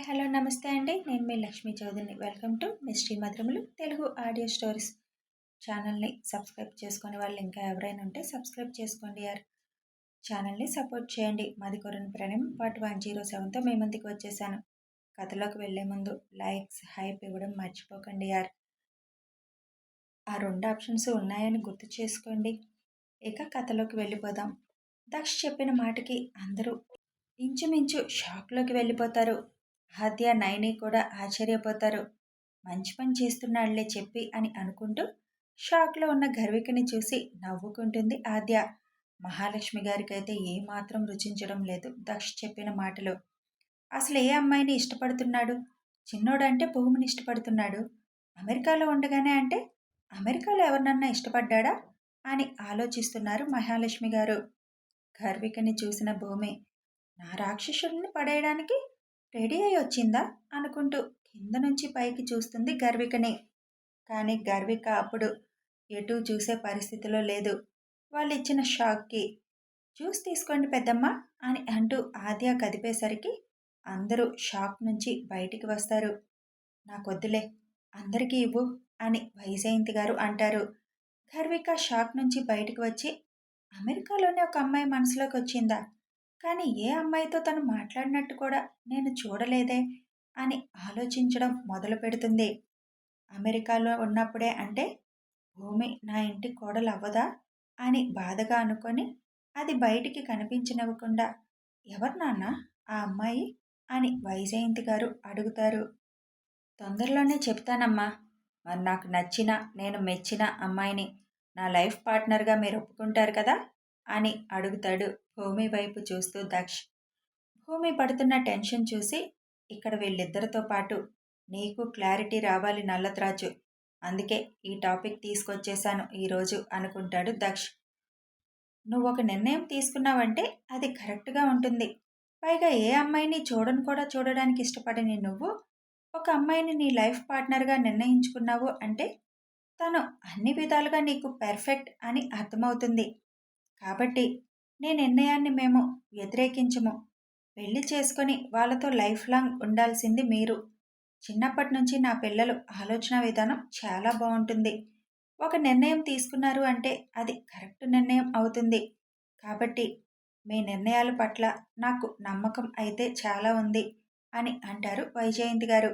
Hi hello నమస్తే అండి. నేను మీ లక్ష్మీ చౌదరిని. వెల్కమ్ టు మిస్ట్రీ మధురములు తెలుగు ఆడియో స్టోరీస్ ఛానల్ని సబ్స్క్రైబ్ చేసుకునే వాళ్ళు ఇంకా ఎవరైనా ఉంటే సబ్స్క్రైబ్ చేసుకోండి యార్. ఛానల్ని సపోర్ట్ చేయండి. మాది కొరని ప్రణయం పార్ట్ వన్ జీరో సెవెన్తో మీ ముందుకు వచ్చేసాను. కథలోకి వెళ్ళే ముందు లైక్స్ హైప్ ఇవ్వడం మర్చిపోకండి యార్. ఆ రెండు ఆప్షన్స్ ఉన్నాయని గుర్తు చేసుకోండి. ఇక కథలోకి వెళ్ళిపోదాం. దక్ష చెప్పిన మాటకి అందరూ ఇంచుమించు షాక్లోకి వెళ్ళిపోతారు. ఆద్య నయని కూడా ఆశ్చర్యపోతారు. మంచి పని చేస్తున్నాళ్ళే చెప్పి అని అనుకుంటూ షాక్లో ఉన్న గర్వికని చూసి నవ్వుకుంటుంది ఆద్య. మహాలక్ష్మి గారికైతే ఏమాత్రం రుచించడం లేదు దక్ష చెప్పిన మాటలు. అసలు ఏ అమ్మాయిని ఇష్టపడుతున్నాడు? చిన్నోడంటే భూమిని ఇష్టపడుతున్నాడు. అమెరికాలో ఉండగానే అంటే అమెరికాలో ఎవరినన్నా ఇష్టపడ్డా అని ఆలోచిస్తున్నారు మహాలక్ష్మి గారు. గర్వికని చూసిన భూమి నా రాక్షసుడిని పడేయడానికి రెడీ అయి వచ్చిందా? అనుకుంటూ కింద నుంచి పైకి చూస్తుంది గర్వికని. కానీ గర్విక అప్పుడు ఎటు చూసే పరిస్థితిలో లేదు. వాళ్ళు ఇచ్చిన షాక్కి జ్యూస్ తీసుకోండి పెద్దమ్మ అని అంటూ ఆద్య కదిపేసరికి అందరూ షాక్ నుంచి బయటికి వస్తారు. నాకొద్దులే అందరికీ ఇవ్వు అని వైజయంతి గారు అంటారు. గర్విక షాక్ నుంచి బయటికి వచ్చి అమెరికాలోనే ఒక అమ్మాయి మనసులోకి వచ్చిందా? కానీ ఏ అమ్మాయితో తను మాట్లాడినట్టు కూడా నేను చూడలేదే అని ఆలోచించడం మొదలు పెడుతుంది. అమెరికాలో ఉన్నప్పుడే అంటే భూమి నా ఇంటి కోడలు అవ్వదా అని బాధగా అనుకొని అది బయటికి కనిపించనివ్వకుండా ఎవరు నాన్న ఆ అమ్మాయి? అని వైజయంతి గారు అడుగుతారు. తొందరలోనే చెప్తానమ్మా. మరి నాకు నచ్చిన నేను మెచ్చిన అమ్మాయిని నా లైఫ్ పార్ట్నర్గా మీరు ఒప్పుకుంటారు కదా? అని అడుగుతాడు భూమి వైపు చూస్తూ దక్ష్. భూమి పడుతున్న టెన్షన్ చూసి ఇక్కడ వీళ్ళిద్దరితో పాటు నీకు క్లారిటీ రావాలి నల్లత్రాజు అందుకే ఈ టాపిక్ తీసుకొచ్చేశాను ఈరోజు అనుకుంటాడు దక్ష్. నువ్వు ఒక నిర్ణయం తీసుకున్నావంటే అది కరెక్ట్గా ఉంటుంది. పైగా ఏ అమ్మాయిని చూడను కూడా చూడడానికి ఇష్టపడని నువ్వు ఒక అమ్మాయిని నీ లైఫ్ పార్ట్నర్గా నిర్ణయించుకున్నావు అంటే తను అన్ని విధాలుగా నీకు పెర్ఫెక్ట్ అని అర్థమవుతుంది. కాబట్టి నీ నిర్ణయాన్ని మేము వ్యతిరేకించము. పెళ్ళి చేసుకొని వాళ్ళతో లైఫ్ లాంగ్ ఉండాల్సింది మీరు. చిన్నప్పటి నుంచి నా పిల్లలు ఆలోచన విధానం చాలా బాగుంటుంది ఒక నిర్ణయం తీసుకున్నారు అంటే అది కరెక్ట్ నిర్ణయం అవుతుంది. కాబట్టి మీ నిర్ణయాల పట్ల నాకు నమ్మకం అయితే చాలా ఉంది అని అంటారు వైజయంతి గారు.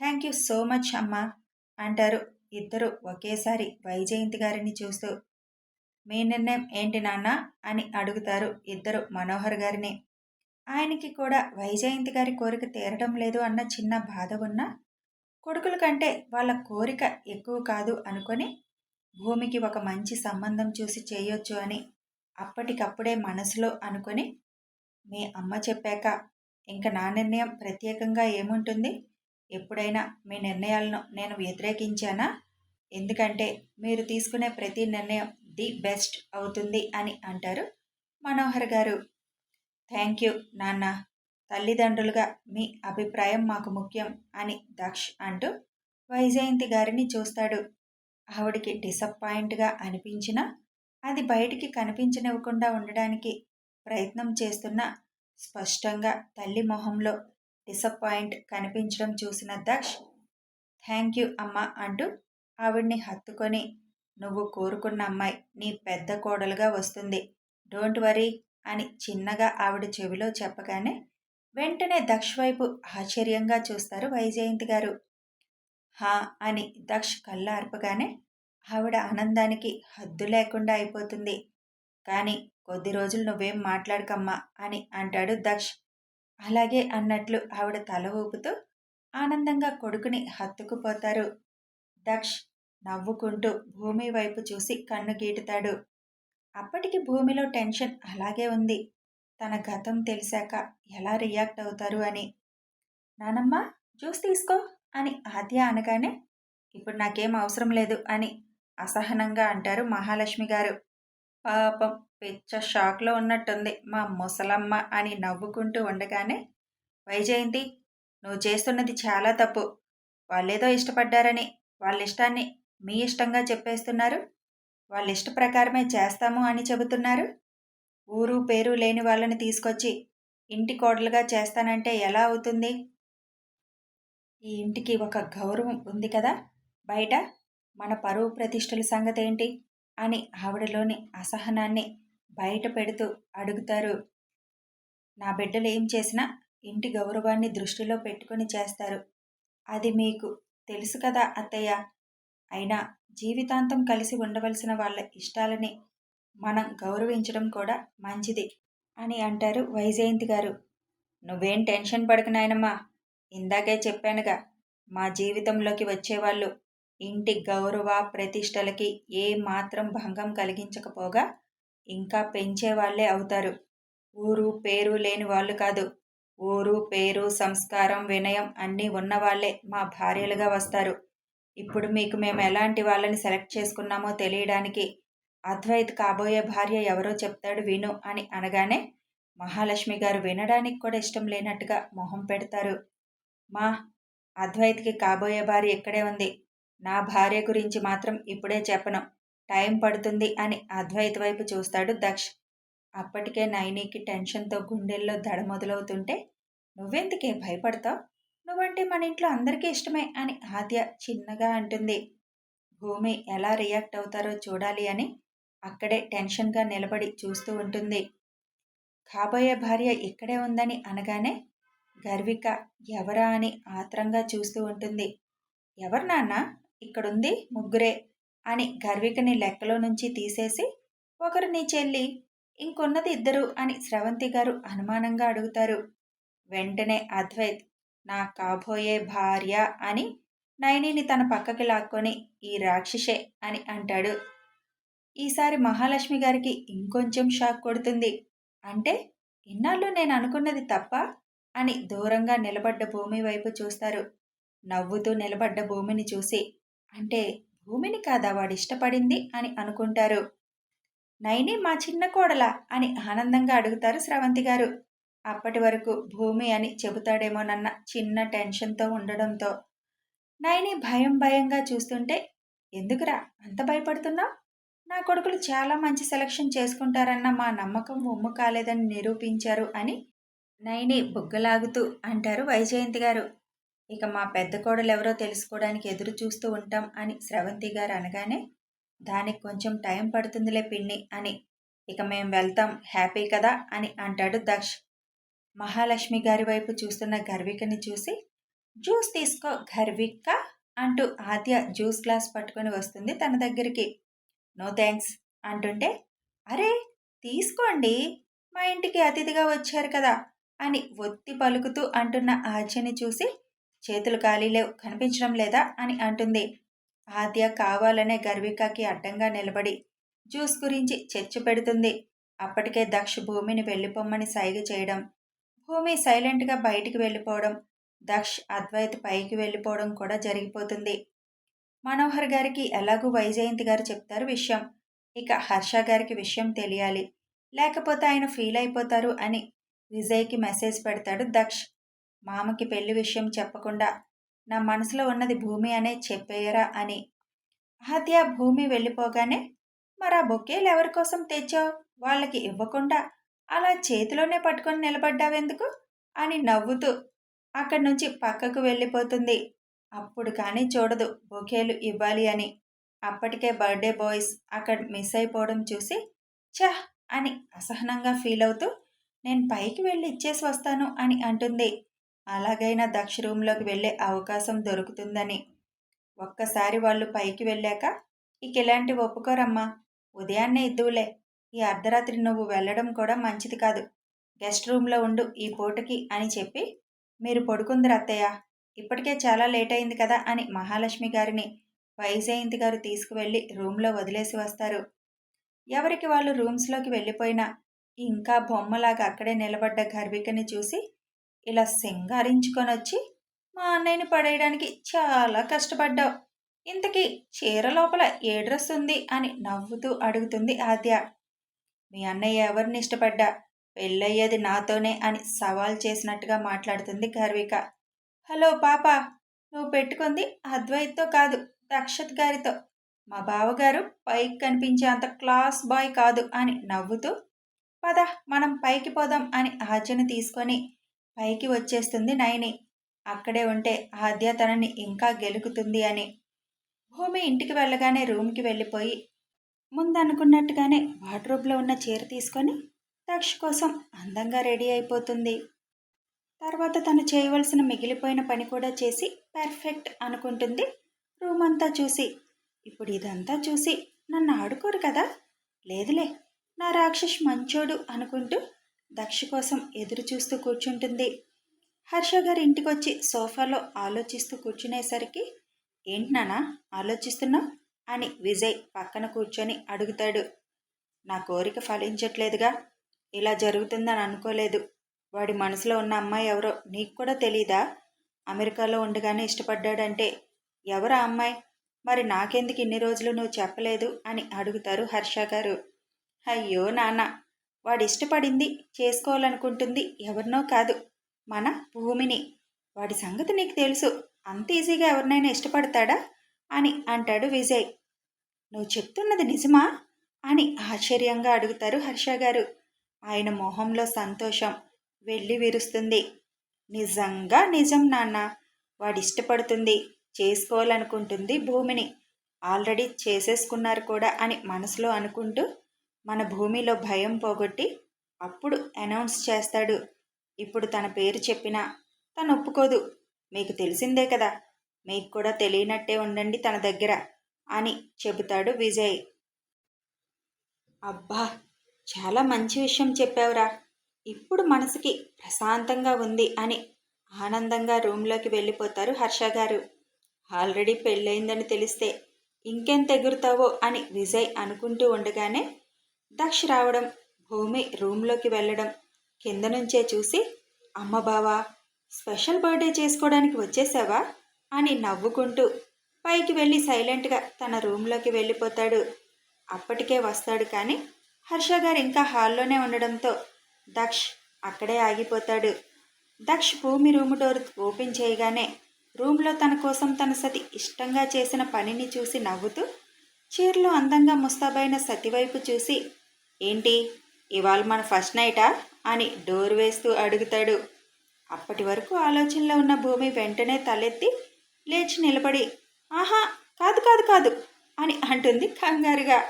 థ్యాంక్ యూ సో మచ్ అమ్మా అంటారు ఇద్దరు ఒకేసారి వైజయంతి గారిని చూస్తూ. మీ నిర్ణయం ఏంటి నాన్న? అని అడుగుతారు ఇద్దరు మనోహర్ గారిని. ఆయనకి కూడా వైజయంతి గారి కోరిక తీరడం లేదు అన్న చిన్న బాధ ఉన్న కొడుకుల కంటే వాళ్ళ కోరిక ఎక్కువ కాదు అనుకొని భూమికి ఒక మంచి సంబంధం చూసి చేయొచ్చు అని అప్పటికప్పుడే మనసులో అనుకొని మీ అమ్మ చెప్పాక ఇంకా నా నిర్ణయం ప్రత్యేకంగా ఏముంటుంది? ఎప్పుడైనా మీ నిర్ణయాలను నేను వ్యతిరేకించానా? ఎందుకంటే మీరు తీసుకునే ప్రతి నిర్ణయం ది బెస్ట్ అవుతుంది అని అంటారు మనోహర్ గారు. థ్యాంక్ యూ నాన్న. తల్లిదండ్రులుగా మీ అభిప్రాయం మాకు ముఖ్యం అని దక్ష్ అంటూ వైజయంతి గారిని చూస్తాడు. ఆవిడికి డిసప్పాయింట్గా అనిపించినా అది బయటికి కనిపించనివ్వకుండా ఉండడానికి ప్రయత్నం చేస్తున్న స్పష్టంగా తల్లి మొహంలో డిసప్పాయింట్ కనిపించడం చూసిన దక్ష్ థ్యాంక్ యూ అమ్మ అంటూ ఆవిడ్ని హత్తుకొని నువ్వు కోరుకున్న అమ్మాయి నీ పెద్ద కోడలుగా వస్తుంది. డోంట్ వరీ అని చిన్నగా ఆవిడ చెవిలో చెప్పగానే వెంటనే దక్ష వైపు ఆశ్చర్యంగా చూస్తారు వైజయంతి గారు. హా అని దక్ష కళ్ళ అర్పగానే ఆవిడ ఆనందానికి హద్దు లేకుండా అయిపోతుంది. కానీ కొద్ది రోజులు నువ్వేం మాట్లాడకమ్మా అని అంటాడు దక్ష్. అలాగే అన్నట్లు ఆవిడ తల ఊపుతూ ఆనందంగా కొడుకుని హత్తుకుపోతారు. దక్ష్ నవ్వుకుంటూ భూమి వైపు చూసి కన్ను గీటుతాడు. అప్పటికి భూమిలో టెన్షన్ అలాగే ఉంది. తన గతం తెలిసాక ఎలా రియాక్ట్ అవుతారు అని. నానమ్మ జ్యూస్ తీసుకో అని ఆద్య అనగానే ఇప్పుడు నాకేం అవసరం లేదు అని అసహనంగా అంటారు మహాలక్ష్మి గారు. పాపం పిచ్చ షాక్లో ఉన్నట్టుంది మా ముసలమ్మ అని నవ్వుకుంటూ ఉండగానే వైజయంతి నువ్వు చేస్తున్నది చాలా తప్పు. వాళ్ళేదో ఇష్టపడ్డారని వాళ్ళ ఇష్టాన్ని మీ ఇష్టంగా చెప్పేస్తున్నారు? వాళ్ళ ఇష్ట ప్రకారమే చేస్తాము అని చెబుతున్నారు? ఊరు పేరు లేని వాళ్ళని తీసుకొచ్చి ఇంటి కోడలుగా చేస్తానంటే ఎలా అవుతుంది? ఈ ఇంటికి ఒక గౌరవం ఉంది కదా? బయట మన పరువు ప్రతిష్టల సంగతి ఏంటి అని ఆవిడలోని అసహనాన్ని బయట పెడుతూ అడుగుతారు. నా బిడ్డలు ఏం చేసినా ఇంటి గౌరవాన్ని దృష్టిలో పెట్టుకొని చేస్తారు. అది మీకు తెలుసు కదా అత్తయ్య? అయినా జీవితాంతం కలిసి ఉండవలసిన వాళ్ళ ఇష్టాలని మనం గౌరవించడం కూడా మంచిది అని అంటారు వైజయంతి గారు. నువ్వేం టెన్షన్ పడకు నాయనమ్మా. ఇందాకే చెప్పానుగా మా జీవితంలోకి వచ్చేవాళ్ళు ఇంటి గౌరవ ప్రతిష్టలకి ఏ మాత్రం భంగం కలిగించకపోగా ఇంకా పెంచేవాళ్ళే అవుతారు. ఊరు పేరు లేని వాళ్ళు కాదు. ఊరు పేరు సంస్కారం వినయం అన్నీ ఉన్నవాళ్ళే మా భార్యలుగా వస్తారు. ఇప్పుడు మీకు మేము ఎలాంటి వాళ్ళని సెలెక్ట్ చేసుకున్నామో తెలియడానికి అద్వైత్ కాబోయే భార్య ఎవరో చెప్తాడు విను అని అనగానే మహాలక్ష్మి గారు వినడానికి కూడా ఇష్టం లేనట్టుగా మొహం పెడతారు. మా అద్వైత్కి కాబోయే భార్య ఇక్కడే ఉంది. నా భార్య గురించి మాత్రం ఇప్పుడే చెప్పను. టైం పడుతుంది అని అద్వైత్ వైపు చూస్తాడు దక్ష్. అప్పటికే నైనీకి టెన్షన్తో గుండెల్లో దడ మొదలవుతుంటే నువ్వెందుకే భయపడతావు? నువ్వంటే మన ఇంట్లో అందరికీ ఇష్టమే అని ఆద్య చిన్నగా అంటుంది. భూమి ఎలా రియాక్ట్ అవుతారో చూడాలి అని అక్కడే టెన్షన్గా నిలబడి చూస్తూ ఉంటుంది. కాబోయే భార్య ఇక్కడే ఉందని అనగానే గర్విక ఎవరా? అని ఆత్రంగా చూస్తూ ఉంటుంది. ఎవరు నాన్న? ఇక్కడుంది ముగ్గురే అని గర్వికని లెక్కలో నుంచి తీసేసి ఒకరు నీ చెల్లి ఇంకొన్నది ఇద్దరు అని స్రవంతి గారు అనుమానంగా అడుగుతారు. వెంటనే అద్వైత్ నా కాబోయే భార్య అని నైనిని తన పక్కకి లాక్కొని ఈ రాక్షసే అని అంటాడు. ఈసారి మహాలక్ష్మి గారికి ఇంకొంచెం షాక్ కొడుతుంది. అంటే ఇన్నాళ్ళు నేను అనుకున్నది తప్ప అని దూరంగా నిలబడ్డ భూమి వైపు చూస్తారు. నవ్వుతూ నిలబడ్డ భూమిని చూసి అంటే భూమిని కాదా వాడు ఇష్టపడింది అని అనుకుంటారు. నైని మా చిన్న కోడల అని ఆనందంగా అడుగుతారు స్రవంతి గారు. అప్పటి వరకు భూమి అని చెబుతాడేమోనన్న చిన్న టెన్షన్తో ఉండడంతో. నైని భయం భయంగా చూస్తుంటే ఎందుకురా? అంత భయపడుతున్నావు? నా కొడుకులు చాలా మంచి సెలక్షన్ చేసుకుంటారన్న మా నమ్మకం ఉమ్ము కాలేదని నిరూపించారు అని నైని బుగ్గలాగుతూ అంటారు వైజయంతి గారు. ఇక మా పెద్ద కోడలు ఎవరో తెలుసుకోవడానికి ఎదురు చూస్తూ ఉంటాం అని స్రవంతి గారు అనగానే దానికి కొంచెం టైం పడుతుందిలే పిన్ని అని ఇక మేం వెళ్తాం హ్యాపీ కదా అని అంటాడు దక్ష్. మహాలక్ష్మి గారి వైపు చూస్తున్న గర్వికని చూసి జ్యూస్ తీసుకో గర్విక అంటూ ఆద్య జ్యూస్ గ్లాస్ పట్టుకొని వస్తుంది తన దగ్గరికి. నో థ్యాంక్స్ అంటుంటే అరే తీసుకోండి మా ఇంటికి అతిథిగా వచ్చారు కదా అని ఒత్తి పలుకుతూ అంటున్న ఆద్యని చూసి చేతులు ఖాళీ లేవు కనిపించడం లేదా అని అంటుంది. ఆద్య కావాలనే గర్వికకి అడ్డంగా నిలబడి జ్యూస్ గురించి చర్చ పెడుతుంది. అప్పటికే దక్ష భూమిని వెళ్ళిపోమ్మని సైగ చేయడం భూమి సైలెంట్గా బయటికి వెళ్ళిపోవడం దక్ష్ అద్వైత్ పైకి వెళ్ళిపోవడం కూడా జరిగిపోతుంది. మనోహర్ గారికి ఎలాగూ వైజయంతి గారు చెప్తారు విషయం. ఇక హర్ష గారికి విషయం తెలియాలి. లేకపోతే ఆయన ఫీల్ అయిపోతారు అని విజయ్కి మెసేజ్ పెడతాడు దక్ష్. మామకి పెళ్ళి విషయం చెప్పకుండా నా మనసులో ఉన్నది భూమి అనే చెప్పేయరా అని. ఆద్య భూమి వెళ్ళిపోగానే మరి ఆ బొకేలు ఎవరి కోసం తెచ్చావు? వాళ్ళకి ఇవ్వకుండా అలా చేతిలోనే పట్టుకొని నిలబడ్డావెందుకు? అని నవ్వుతూ అక్కడి నుంచి పక్కకు వెళ్ళిపోతుంది. అప్పుడు కానీ చూడదు బొకేలు ఇవ్వాలి అని. అప్పటికే బర్త్డే బాయ్స్ అక్కడ మిస్ అయిపోవడం చూసి చహ్ అని అసహనంగా ఫీల్ అవుతూ నేను పైకి వెళ్ళి ఇచ్చేసి వస్తాను అని అంటుంది. అలాగైనా దక్ష రూమ్లోకి వెళ్ళే అవకాశం దొరుకుతుందని. ఒక్కసారి వాళ్ళు పైకి వెళ్ళాక ఇక ఇలాంటి ఒప్పుకోరమ్మా. ఉదయాన్నే ఇద్దువులే. ఈ అర్ధరాత్రి నువ్వు వెళ్ళడం కూడా మంచిది కాదు. గెస్ట్ రూమ్లో ఉండు ఈ పూటకి అని చెప్పి మీరు పడుకుందరు అత్తయ్య. ఇప్పటికే చాలా లేట్ అయింది కదా అని మహాలక్ష్మి గారిని వైజయంతి గారు తీసుకువెళ్ళి రూమ్లో వదిలేసి వస్తారు. ఎవరికి వాళ్ళు రూమ్స్లోకి వెళ్ళిపోయినా ఇంకా బొమ్మలాగా అక్కడే నిలబడ్డ గర్భికని చూసి ఇలా సింగారించుకొని వచ్చి మా అన్నయ్యని పడేయడానికి చాలా కష్టపడ్డావు. ఇంతకీ చీర లోపల ఏ డ్రెస్ ఉంది? అని నవ్వుతూ అడుగుతుంది ఆద్య. మీ అన్నయ్య ఎవరిని ఇష్టపడ్డా? పెళ్ళయ్యేది నాతోనే అని సవాల్ చేసినట్టుగా మాట్లాడుతుంది గర్విక. హలో పాప నువ్వు పెట్టుకుంది అద్వైత్తో కాదు దక్షత్ గారితో. మా బావగారు పైకి కనిపించే అంత క్లాస్ బాయ్ కాదు అని నవ్వుతూ పద మనం పైకి పోదాం అని ఆజ్యను తీసుకొని పైకి వచ్చేస్తుంది నయని అక్కడే ఉంటే ఆద్య తనని ఇంకా గెలుకుతుంది అని. భూమి ఇంటికి వెళ్ళగానే రూమ్కి వెళ్ళిపోయి ముందు అనుకున్నట్టుగానే వార్డ్రోబ్లో ఉన్న చీర తీసుకొని దక్ష కోసం అందంగా రెడీ అయిపోతుంది. తర్వాత తను చేయవలసిన మిగిలిపోయిన పని కూడా చేసి పర్ఫెక్ట్ అనుకుంటుంది రూమ్ అంతా చూసి. ఇప్పుడు ఇదంతా చూసి నన్ను ఆడుకోరు కదా? లేదులే నా రాక్షస్ మంచోడు అనుకుంటూ దక్ష కోసం ఎదురు చూస్తూ కూర్చుంటుంది. హర్ష గారి ఇంటికొచ్చి సోఫాలో ఆలోచిస్తూ కూర్చునేసరికి ఏంటి నానా ఆలోచిస్తున్నావు? అని విజయ్ పక్కన కూర్చొని అడుగుతాడు. నా కోరిక ఫలించట్లేదుగా. ఇలా జరుగుతుందని అనుకోలేదు. వాడి మనసులో ఉన్న అమ్మాయి ఎవరో నీకు కూడా తెలీదా? అమెరికాలో ఉండగానే ఇష్టపడ్డాడంటే ఎవరా అమ్మాయి? మరి నాకెందుకు ఇన్ని రోజులు నువ్వు చెప్పలేదు అని అడుగుతారు హర్ష గారు. అయ్యో నాన్న వాడు ఇష్టపడింది చేసుకోవాలనుకుంటుంది ఎవరినో కాదు మన భూమిని. వాడి సంగతి నీకు తెలుసు. అంత ఈజీగా ఎవరినైనా ఇష్టపడతాడా? అని అంటాడు విజయ్. నువ్వు చెప్తున్నది నిజమా? అని ఆశ్చర్యంగా అడుగుతారు హర్ష గారు. ఆయన మొహంలో సంతోషం వెళ్ళి విరుస్తుంది. నిజంగా నిజం నాన్న. వాడిష్టపడుతుంది చేసుకోవాలనుకుంటుంది భూమిని. ఆల్రెడీ చేసేసుకున్నారు కూడా అని మనసులో అనుకుంటూ మన భూమిలో భయం పోగొట్టి అప్పుడు అనౌన్స్ చేస్తాడు. ఇప్పుడు తన పేరు చెప్పినా తను ఒప్పుకోదు. మీకు తెలిసిందే కదా. మీకు కూడా తెలియనట్టే ఉండండి తన దగ్గర. అని చెబుతాడు విజయ్. అబ్బా చాలా మంచి విషయం చెప్పావురా. ఇప్పుడు మనసుకి ప్రశాంతంగా ఉంది అని ఆనందంగా రూమ్లోకి వెళ్ళిపోతారు హర్ష గారు. ఆల్రెడీ పెళ్ళయిందని తెలిస్తే ఇంకెంత ఎగురుతావో అని విజయ్ అనుకుంటూ ఉండగానే దక్ష రావడం భూమి రూమ్లోకి వెళ్ళడం కింద నుంచే చూసి అమ్మ బావా స్పెషల్ బర్త్డే చేసుకోవడానికి వచ్చేసావా? అని నవ్వుకుంటూ పైకి వెళ్ళి సైలెంట్గా తన రూమ్లోకి వెళ్ళిపోతాడు. అప్పటికే వస్తాడు కానీ హర్ష గారు ఇంకా హాల్లోనే ఉండడంతో దక్ష్ అక్కడే ఆగిపోతాడు. దక్ష్ భూమి రూమ్ డోర్ ఓపెన్ చేయగానే రూమ్లో తన కోసం తన సతి ఇష్టంగా చేసిన పనిని చూసి నవ్వుతూ చీరలో అందంగా ముస్తాబైన సతి వైపు చూసి ఏంటి? ఇవాళ మన ఫస్ట్ నైటా? అని డోర్ వేస్తూ అడుగుతాడు. అప్పటి వరకు ఆలోచనలో ఉన్న భూమి వెంటనే తలెత్తి లేచి నిలబడి ఆహా కాదు కాదు కాదు అని అంటుంది కంగారుగా.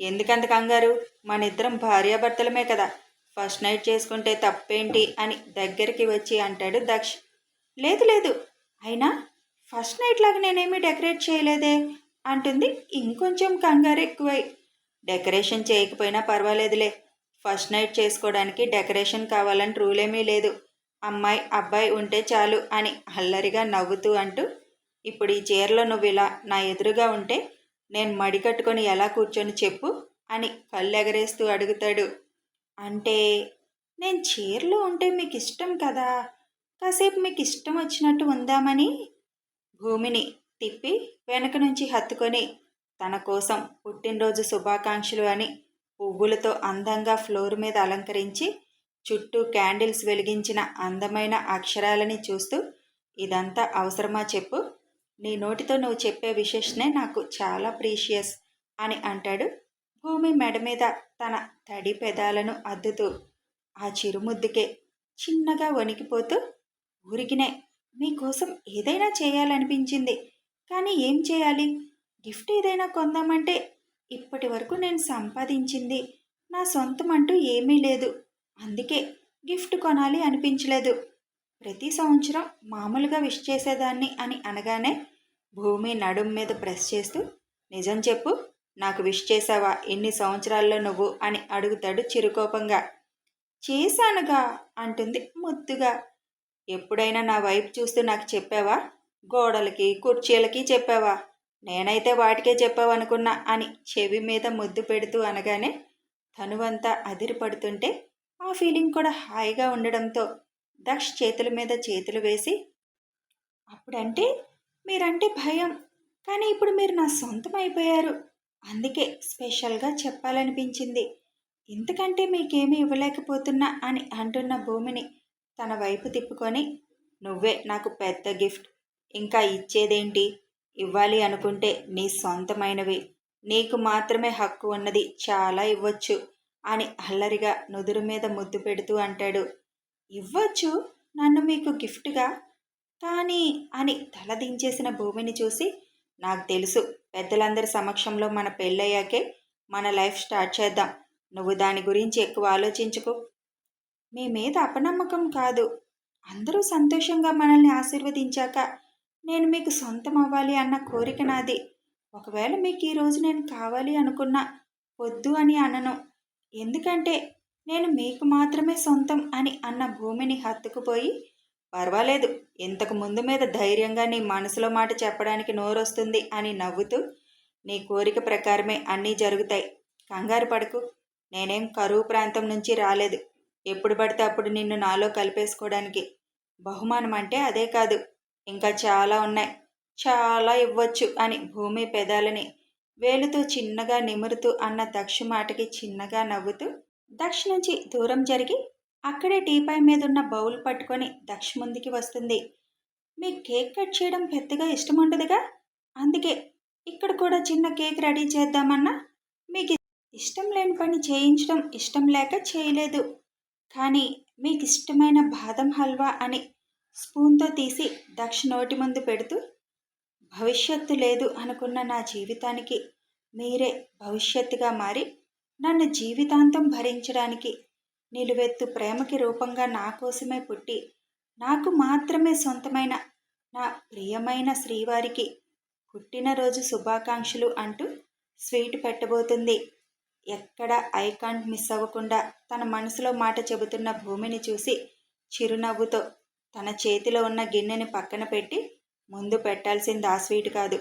ఎందుకంత కంగారు? మన ఇద్దరం భార్యాభర్తలమే కదా. ఫస్ట్ నైట్ చేసుకుంటే తప్పేంటి అని దగ్గరికి వచ్చి అంటాడు దక్ష్. లేదు లేదు అయినా ఫస్ట్ నైట్ లాగా నేనేమీ డెకరేట్ చేయలేదే అంటుంది ఇంకొంచెం కంగారు ఎక్కువై. డెకరేషన్ చేయకపోయినా పర్వాలేదులే. ఫస్ట్ నైట్ చేసుకోవడానికి డెకరేషన్ కావాలని రూల్ ఏమీ లేదు. అమ్మాయి అబ్బాయి ఉంటే చాలు అని అల్లరిగా నవ్వుతూ అంటూ ఇప్పుడు ఈ చీరలో నువ్వు ఇలా నా ఎదురుగా ఉంటే నేను మడి కట్టుకొని ఎలా కూర్చొని చెప్పు అని కళ్ళు ఎగరేస్తూ అడుగుతాడు. అంటే నేను చీరలో ఉంటే మీకు ఇష్టం కదా? కాసేపు మీకు ఇష్టం వచ్చినట్టు ఉందామని? భూమిని తిప్పి వెనక నుంచి హత్తుకొని తన కోసం పుట్టినరోజు శుభాకాంక్షలు అని పువ్వులతో అందంగా ఫ్లోర్ మీద అలంకరించి చుట్టూ క్యాండిల్స్ వెలిగించిన అందమైన అక్షరాలని చూస్తూ ఇదంతా అవసరమా చెప్పు? నీ నోటితో నువ్వు చెప్పే విశేషనే నాకు చాలా ప్రీషియస్ అని అంటాడు. భూమి మెడ మీద తన తడి పెదాలను అద్దుతూ ఆ చిరుముద్దుకే చిన్నగా వణికిపోతూ ఊరికినే మీకోసం ఏదైనా చేయాలనిపించింది. కానీ ఏం చేయాలి? గిఫ్ట్ ఏదైనా కొందామంటే ఇప్పటి వరకు నేను సంపాదించింది. నా సొంతం అంటూ ఏమీ లేదు. అందుకే గిఫ్ట్ కొనాలి అనిపించలేదు. ప్రతి సంవత్సరం మామూలుగా విష్ చేసేదాన్ని అని అనగానే భూమి నడుం మీద ప్రెస్ చేస్తూ నిజం చెప్పు నాకు విష్ చేసావా ఎన్ని సంవత్సరాల్లో నువ్వు? అని అడుగుతాడు చిరుకోపంగా. చేశానుగా అంటుంది ముద్దుగా. ఎప్పుడైనా నా వైపు చూస్తూ నాకు చెప్పావా? గోడలకి కుర్చీలకి చెప్పావా? నేనైతే వాటికే చెప్పావనుకున్నా అని చెవి మీద ముద్దు పెడుతూ అనగానే తనువంతా అదిరిపడుతుంటే ఆ ఫీలింగ్ కూడా హాయిగా ఉండడంతో దక్ష్ చేతుల మీద చేతులు వేసి అప్పుడంటే మీరంటే భయం కానీ ఇప్పుడు మీరు నా సొంతం అయిపోయారు. అందుకే స్పెషల్గా చెప్పాలనిపించింది. ఇంతకంటే మీకేమీ ఇవ్వలేకపోతున్నా అని అంటున్న భూమిని తన వైపు తిప్పుకొని నువ్వే నాకు పెద్ద గిఫ్ట్. ఇంకా ఇచ్చేదేంటి? ఇవ్వాలి అనుకుంటే నీ సొంతమైనవి. నీకు మాత్రమే హక్కు ఉన్నది చాలా ఇవ్వచ్చు అని అల్లరిగా నుదురు మీద ముద్దు పెడుతూ అంటాడు. ఇవ్వచ్చు. నన్ను మీకు గిఫ్ట్గా. కానీ అని తల దించేసిన భూమిని చూసి నాకు తెలుసు పెద్దలందరి సమక్షంలో మన పెళ్ళయ్యాకే మన లైఫ్ స్టార్ట్ చేద్దాం. నువ్వు దాని గురించి ఎక్కువ ఆలోచించుకో. మీ మీద అపనమ్మకం కాదు. అందరూ సంతోషంగా మనల్ని ఆశీర్వదించాక నేను మీకు సొంతం అవ్వాలి అన్న కోరిక నాది. ఒకవేళ మీకు ఈరోజు నేను కావాలి అనుకున్నా వద్దు అని అనను. ఎందుకంటే నేను మీకు మాత్రమే సొంతం అని అన్న భూమిని హత్తుకుపోయి పర్వాలేదు ఇంతకు ముందు మీద ధైర్యంగా నీ మనసులో మాట చెప్పడానికి నోరొస్తుంది అని నవ్వుతూ నీ కోరిక ప్రకారమే అన్నీ జరుగుతాయి. కంగారు పడకు నేనేం కరువు ప్రాంతం నుంచి రాలేదు. ఎప్పుడు పడితే అప్పుడు నిన్ను నాలో కలిపేసుకోవడానికి. బహుమానం అంటే అదే కాదు ఇంకా చాలా ఉన్నాయి. చాలా ఇవ్వచ్చు అని భూమి పెదాలని వేలుతో చిన్నగా నిమురుతూ అన్న దక్ష మాటకి చిన్నగా నవ్వుతూ దక్ష నుంచి దూరం జరిగి అక్కడే టీపాయ్ మీద ఉన్న బౌల్ పట్టుకొని దక్ష ముందుకి వస్తుంది. మీ కేక్ కట్ చేయడం పెద్దగా ఇష్టం ఉండదుగా అందుకే ఇక్కడ కూడా చిన్న కేక్ రెడీ చేద్దామన్నా మీకు ఇష్టం లేని పని చేయించడం ఇష్టం లేక చేయలేదు. కానీ మీకు ఇష్టమైన బాదం హల్వా అని స్పూన్తో తీసి దక్ష నోటి ముందు పెడుతూ భవిష్యత్తు లేదు అనుకున్న నా జీవితానికి మీరే భవిష్యత్తుగా మారి నన్ను జీవితాంతం భరించడానికి నిలువెత్తు ప్రేమకి రూపంగా నా కోసమే పుట్టి నాకు మాత్రమే సొంతమైన నా ప్రియమైన శ్రీవారికి పుట్టినరోజు శుభాకాంక్షలు అంటూ స్వీట్ పెట్టబోతుంది. ఎక్కడ ఐకాంట్ మిస్ అవ్వకుండా తన మనసులో మాట చెబుతున్న భూమిని చూసి చిరునవ్వుతో తన చేతిలో ఉన్న గిన్నెని పక్కన పెట్టి ముందు పెట్టాల్సింది ఆ స్వీట్ కాదు.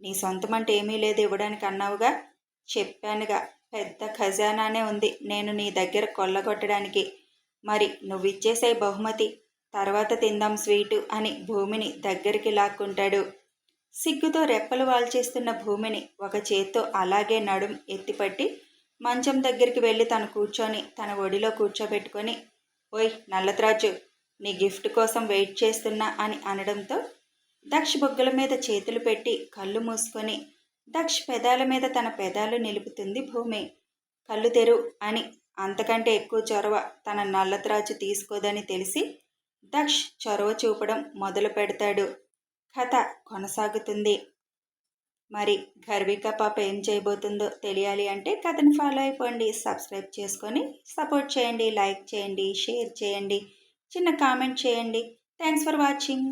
నీ సొంతమంటే ఏమీ లేదు ఇవ్వడానికి అన్నావుగా చెప్పానుగా. పెద్ద ఖజానానే ఉంది. నేను నీ దగ్గర కొల్లగొట్టడానికి. మరి నువ్విచ్చేసే బహుమతి తర్వాత తిందాం స్వీటు అని భూమిని దగ్గరికి లాక్కుంటాడు. సిగ్గుతో రెప్పలు వాల్చేస్తున్న భూమిని ఒక చేత్తో అలాగే నడుం ఎత్తిపట్టి మంచం దగ్గరికి వెళ్ళి తను కూర్చొని తన ఒడిలో కూర్చోబెట్టుకొని ఓయ్ నల్లత్రాజు నీ గిఫ్ట్ కోసం వెయిట్ చేస్తున్నా అని అనడంతో దక్ష బొగ్గల మీద చేతులు పెట్టి కళ్ళు మూసుకొని దక్ష్ పెదాల మీద తన పెదాలు నిలుపుతుంది భూమి. కళ్ళు తెరు అని అంతకంటే ఎక్కువ చొరవ తన నల్లత్రాజు తీసుకోదని తెలిసి దక్ష్ చొరవ చూపడం మొదలు పెడతాడు. కథ కొనసాగుతుంది. మరి గర్విక పాప ఏం చేయబోతుందో తెలియాలి అంటే కథను ఫాలో అయిపోండి సబ్స్క్రైబ్ చేసుకొని సపోర్ట్ చేయండి లైక్ చేయండి షేర్ చేయండి చిన్న కామెంట్ చేయండి. Thanks for watching.